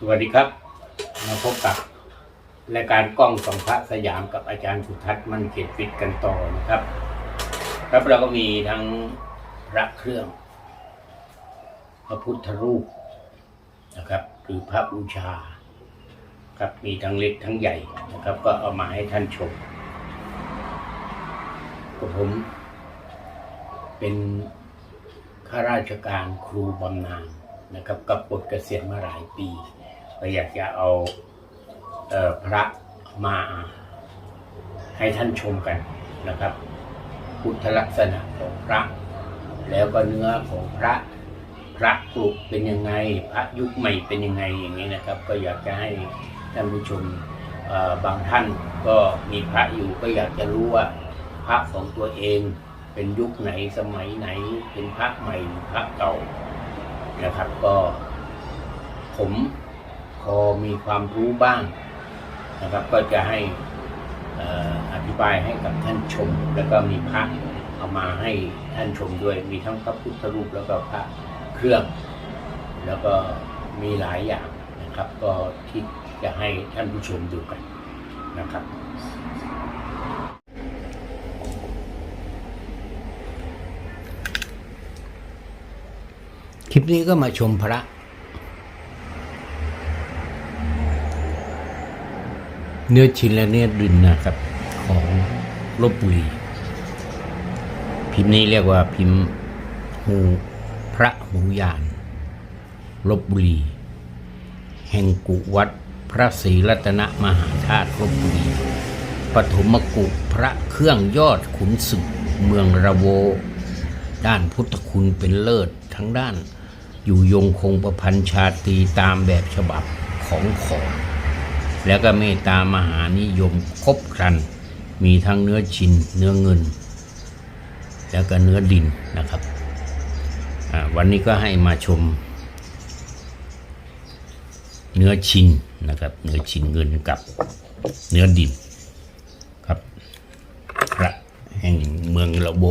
สวัสดีครับ มาพบกับรายการกล้องสองพระสยามกับอาจารย์สุทัศน์มันเขตฟิตกันต่อนะครับ ครับเราก็มีทั้งพระเครื่อง พระพุทธรูปนะครับ หรือพระบูชา ครับมีทั้งเล็กทั้งใหญ่นะครับ ก็เอามาให้ท่านชมกับผม เป็นข้าราชการครูบำนาญนะครับกับปลดเกษียณมาหลายปี ก็อยากจะเอาเออพระมาให้ท่านชมกันนะครับ พุทธลักษณะของพระ แล้วก็เนื้อของพระพระกรุเป็นยังไง พระยุคใหม่เป็นยังไงอย่างนี้นะครับ ก็อยากจะให้ท่านผู้ชมบางท่านก็มีพระอยู่ก็อยากจะรู้ว่าพระของตัวเองเป็นยุคไหนสมัยไหน เป็นพระใหม่พระเก่านะครับก็ผม อมีความรู้บ้างนะครับ ก็จะให้อออธิบายให้กับท่านชม แล้วก็มีพระเอามาให้ท่านชมด้วย มีทั้งพระพุทธรูปแล้วก็พระเครื่อง แล้วก็มีหลายอย่างนะครับ ก็ที่จะให้ท่านผู้ชมดูกันนะครับคลิปนี้ก็มาชมพระ เนื้อชิ้นและเนื้อดินนะครับ ของลบบุรีพิมพ์นี้เรียกว่าพิมพ์หูพระหูยานลบบุรีแห่งกุวัดพระศรีรัตนมหาธาตุลบบุรีปฐมกุพระเครื่องยอดขุนศึกเมืองระโว ด้านพุทธคุณเป็นเลิศทั้งด้าน อยู่ยงคงประพันธ์ชาตีตามแบบฉบับของขอม แล้วก็เมตตามหานิยมครบครัน มีทั้งเนื้อชิน เนื้อเงิน แล้วก็เนื้อดินนะครับ วันนี้ก็ให้มาชม เนื้อชินนะครับ เนื้อชินเงินกับเนื้อดินครับพระแห่งเมืองละโบ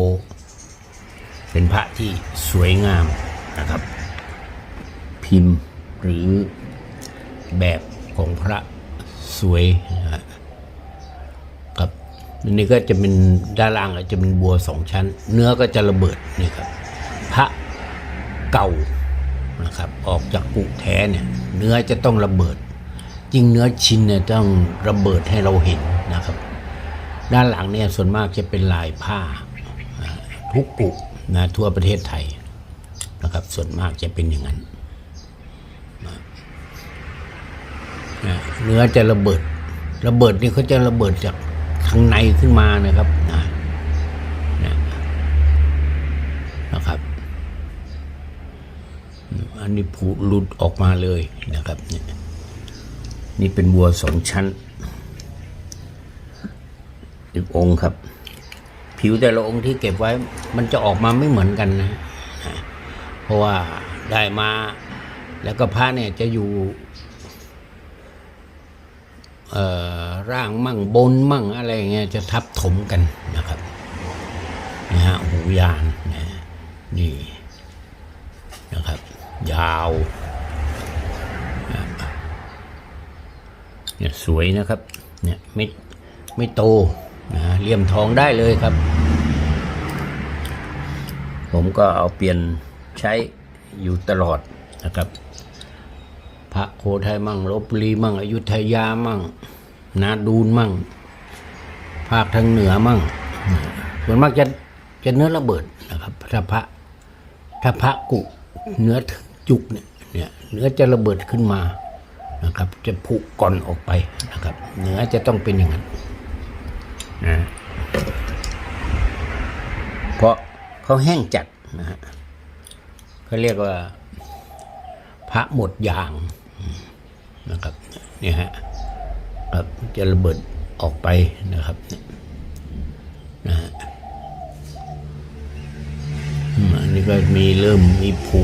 เป็นพระที่สวยงามนะครับ พิมพ์หรือแบบ สวยนะฮะครับอันนี้ก็จะเป็นด้านล่างจะเป็นบัวสองชั้น เนื้อก็จะระเบิดนี่ครับ พระเก่านะครับออกจากกุแท้เนี่ยเนื้อจะต้องระเบิด จริงเนื้อชิ้นเนี่ยต้องระเบิดให้เราเห็นนะครับ ด้านหลังเนี่ยส่วนมากจะเป็นลายผ้าอ่าทุกกุนะทั่วประเทศไทยนะครับส่วนมากจะเป็นอย่างนั้นนะ เนื้อจะระเบิด ระเบิดนี่เขาจะระเบิดจากข้างในขึ้นมานะครับนะนะครับ อันนี้ผูหลุดออกมาเลยนะครับนี่เป็นบัวสองชั้นสิบองค์ครับ ผิวแต่ละองค์ที่เก็บไว้ มันจะออกมาไม่เหมือนกันนะ เพราะว่าได้มาแล้วก็พระเนี่ยจะอยู่ ร่างมั่งบนมั่งอะไรเงี้ยจะทับถมกันนะครับนะฮะหูยานนะนี่นะครับ ยาวเนี่ยสวยนะครับเนี่ยไม่ไม่โตนะเลี่ยมทองได้เลยครับ ผมก็เอาเปลี่ยนใช้อยู่ตลอดนะครับ ระโคไทยมั่งลบบุรีมั่งอยุธยามั่ง นาดูนมั่ง ภาคทางเหนือมั่งส่วนมากจะจะเนื้อระเบิดนะครับถ้าพระถ้าพระกุเนื้อจุกเนี่ยเนี่ยเนื้อจะระเบิดขึ้นมานะครับ จะผุก่อนออกไปนะครับ เนื้อจะต้องเป็นอย่างนั้นนะเพราะเขาแห้งจัดนะฮะเขาเรียกว่าพระหมดยาง นะครับเนี่ยฮะครับจะระเบิดออกไปนะครับนี่นะฮะอันนี้ก็มีเริ่มมีผุ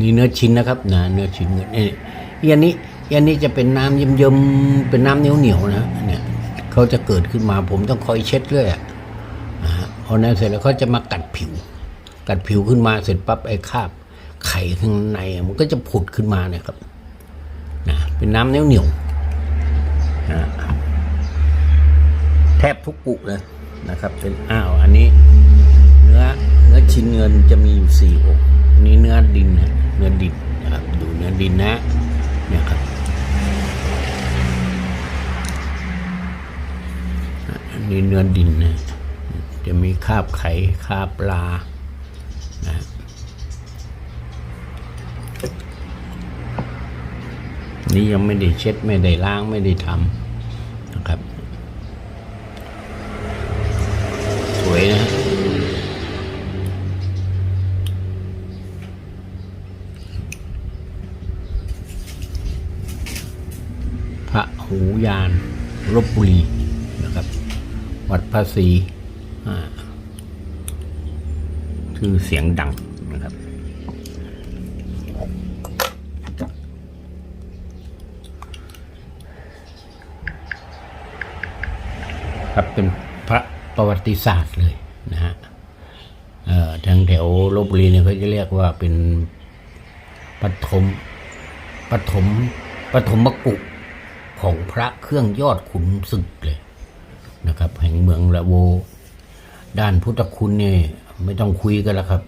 นี่เนื้อชิ้นนะครับนะเนื้อชิ้นเงินนี่อันนี้อันนี้จะเป็นน้ำเยิ้มๆเป็นน้ำเหนียวๆนะเนี่ยเขาจะเกิดขึ้นมาผมต้องคอยเช็ดเรื่อยอะนะฮะพอนั้นเสร็จแล้วเขาจะมากัดผิว กัดผิวขึ้นมาเสร็จปั๊บไอ้คราบ ไข่ข้างในมันก็จะผุดขึ้นมาเนี่ยครับนะเป็นน้ำเหนียวเหนียวๆนะแทบทุกปุเลยนะครับเป็นอ้าวอันนี้ เนื้อเนื้อชิ้นเงินจะมีอยู่สี่อกอันนี้เนื้อดินนะเนื้อดินนะครับดูเนื้อดินนะเนี่ยครับอันนี้เนื้อดินนะจะมีคาบไข่คาบปลา นี่ยังไม่ได้เช็ดไม่ได้ล้างไม่ได้ทำนะครับ สวยนะพระหูยานลบบุรีนะครับ วัดภาษีอ่าคือเสียงดัง ครับเป็นพระประวัติศาสตร์เลยนะฮะทางแถวลบบุรีเนี่ยเขาจะเรียกว่าเป็นปฐมปฐมปฐมกุของพระเครื่องยอดขุนศึกเลยนะครับ แห่งเมืองละโว ด้านพุทธคุณเนี่ยไม่ต้องคุยกันแล้วครับ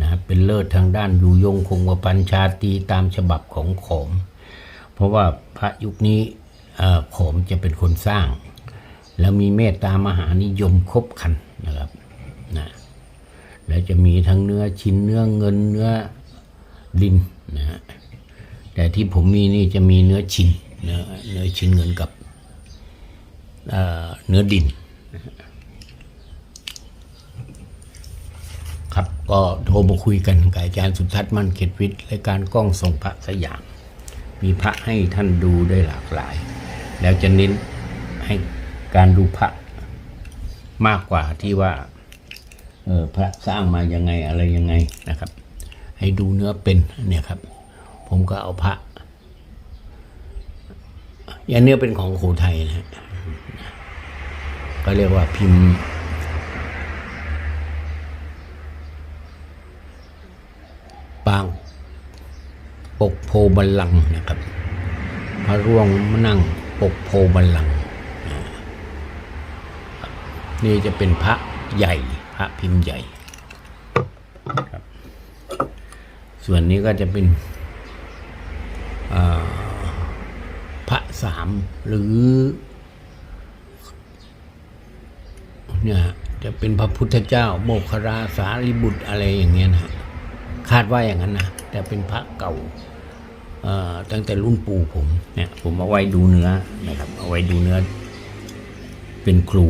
นะบเป็นเลิศทางด้านอยู่ยงคงวปัญชาตีตามฉบับของขอม เพราะว่าพระยุคนี้ขอมจะเป็นคนสร้าง แล้วมีเมตตามหานิยมครบคันนะครับนะแล้วจะมีทั้งเนื้อชิ้นเนื้อเงินเนื้อดินนะฮะแต่ที่ผมมีนี่จะมีเนื้อชิ้นเนื้อเนื้อชิ้นเงินกับเนื้อดิน ครับก็โทรมาคุยกันกับอาจารย์สุทัศน์มั่นเขตวิทย์รายการกล้องส่งพระสยาม มีพระให้ท่านดูได้หลากหลาย แล้วจะเน้นให้ การดูพระมากกว่าที่ว่าเออพระสร้างมายังไงอะไรยังไงนะครับ ให้ดูเนื้อเป็นเนี่ยครับ ผมก็เอาพระอย่างเนี้ยเป็นของโขทัยนะฮะก็เรียกว่าพิมพ์ ปาง ปกโพบัลลังนะครับ พระร่วงมานั่งปกโพบัลลัง นี่จะเป็นพระใหญ่พระพิมพ์ใหญ่ครับ ส่วนนี้ก็จะเป็นพระสามหรือเนี่ยจะเป็นพระพุทธเจ้า โมคคราสารีบุตรอะไรอย่างเงี้ยนะคาดว่าอย่างนั้นนะแต่เป็นพระเก่าตั้งแต่รุ่นปู่ผมเนี่ยผมเอาไว้ดูเนื้อนะครับเอาไว้ดูเนื้อเป็นครู